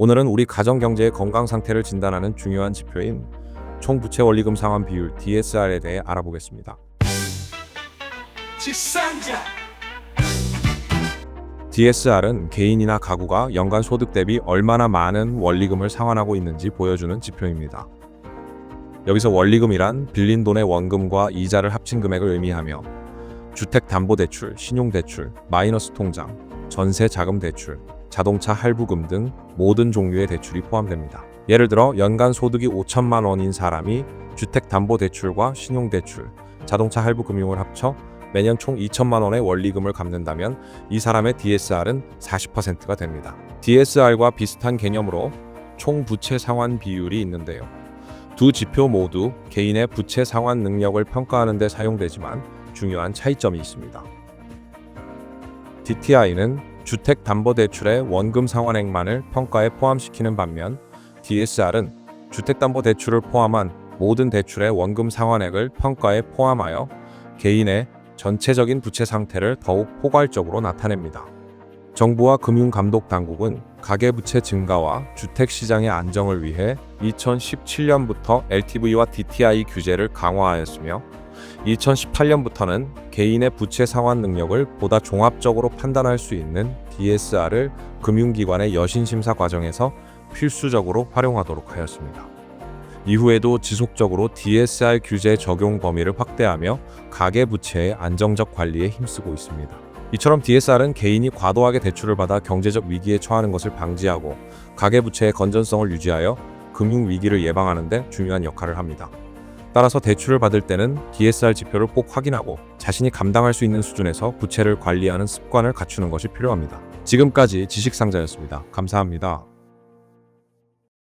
오늘은 우리 가정 경제의 건강 상태를 진단하는 중요한 지표인 총부채 원리금 상환 비율 DSR에 대해 알아보겠습니다. 지상자 DSR은 개인이나 가구가 연간 소득 대비 얼마나 많은 원리금을 상환하고 있는지 보여주는 지표입니다. 여기서 원리금이란 빌린 돈의 원금과 이자를 합친 금액을 의미하며 주택담보대출, 신용대출, 마이너스 통장, 전세 자금 대출, 자동차 할부금 등 모든 종류의 대출이 포함됩니다. 예를 들어 연간 소득이 5천만 원인 사람이 주택담보대출과 신용대출, 자동차 할부금융을 합쳐 매년 총 2천만 원의 원리금을 갚는다면 이 사람의 DSR은 40%가 됩니다. DSR과 비슷한 개념으로 총 부채 상환 비율이 있는데요. 두 지표 모두 개인의 부채 상환 능력을 평가하는 데 사용되지만 중요한 차이점이 있습니다. DTI는 주택담보대출의 원금 상환액만을 평가에 포함시키는 반면 DSR은 주택담보대출을 포함한 모든 대출의 원금 상환액을 평가에 포함하여 개인의 전체적인 부채 상태를 더욱 포괄적으로 나타냅니다. 정부와 금융감독당국은 가계부채 증가와 주택시장의 안정을 위해 2017년부터 LTV와 DTI 규제를 강화하였으며 2018년부터는 개인의 부채 상환 능력을 보다 종합적으로 판단할 수 있는 DSR을 금융기관의 여신심사 과정에서 필수적으로 활용하도록 하였습니다. 이후에도 지속적으로 DSR 규제 적용 범위를 확대하며 가계 부채의 안정적 관리에 힘쓰고 있습니다. 이처럼 DSR은 개인이 과도하게 대출을 받아 경제적 위기에 처하는 것을 방지하고 가계 부채의 건전성을 유지하여 금융 위기를 예방하는 데 중요한 역할을 합니다. 따라서 대출을 받을 때는 DSR 지표를 꼭 확인하고 자신이 감당할 수 있는 수준에서 부채를 관리하는 습관을 갖추는 것이 필요합니다. 지금까지 지식상자였습니다. 감사합니다.